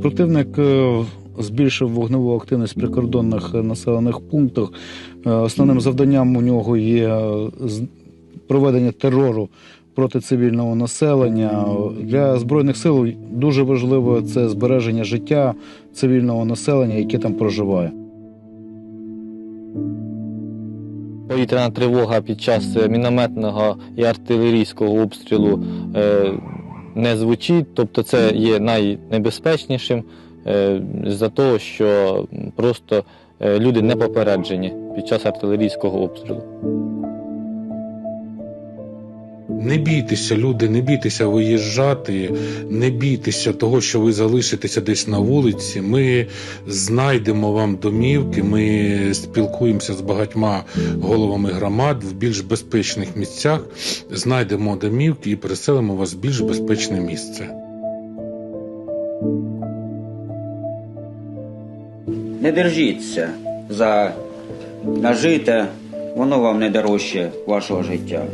Противник е, збільшив вогневу активність в прикордонних е, населених пунктах. Е, Основним завданням у нього є проведення терору проти цивільного населення. Для збройних сил дуже важливо це збереження життя цивільного населення, яке там проживає. Повітряна тривога під час е, мінометного і артилерійського обстрілу е, не звучить, тобто це є найнебезпечнішим е, з-за того, що просто люди не попереджені під час артилерійського обстрілу. Не бійтеся, люди, не бійтеся виїжджати, не бійтеся того, що ви залишитеся десь на вулиці. Ми знайдемо вам домівки. Ми спілкуємося з багатьма головами громад в більш безпечних місцях. Знайдемо домівки і переселимо вас в більш безпечне місце. Не держіться за нажите, воно вам не дорожче вашого життя.